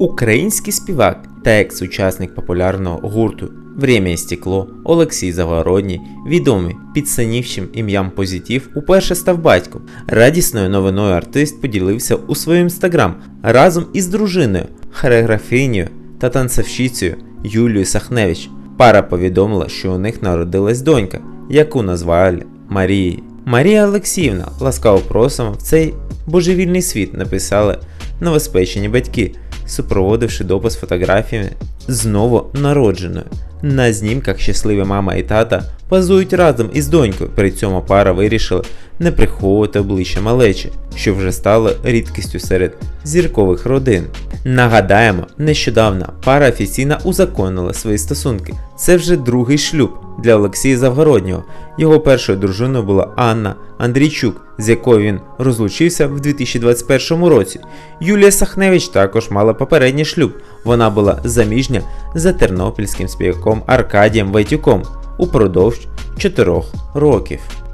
Український співак та екс-учасник популярного гурту Время і стекло Олексій Завгородній, відомий під синівшим ім'ям Позитив, уперше став батьком. Радісною новиною артист поділився у своєму інстаграм разом із дружиною, хореографінею та танцовщицею Юлією Сахневич. Пара повідомила, що у них народилась донька, яку назвали Марією. Марія Олексіївна ласкаво просимо в цей божевільний світ написали новоспечені батьки, супроводивши допис фотографіями з новонародженою. На знімках щасливі мама і тата позують разом із донькою. При цьому пара вирішила не приховувати обличчя малечі, що вже стало рідкістю серед зіркових родин. Нагадаємо, нещодавно пара офіційно узаконила свої стосунки. Це вже другий шлюб для Олексія Завгороднього. Його першою дружиною була Анна Андрійчук, з якою він розлучився в 2021 році. Юлія Сахневич також мала попередній шлюб. Вона була заміжня за тернопільським співаком Аркадієм Вайтюком упродовж 4 років.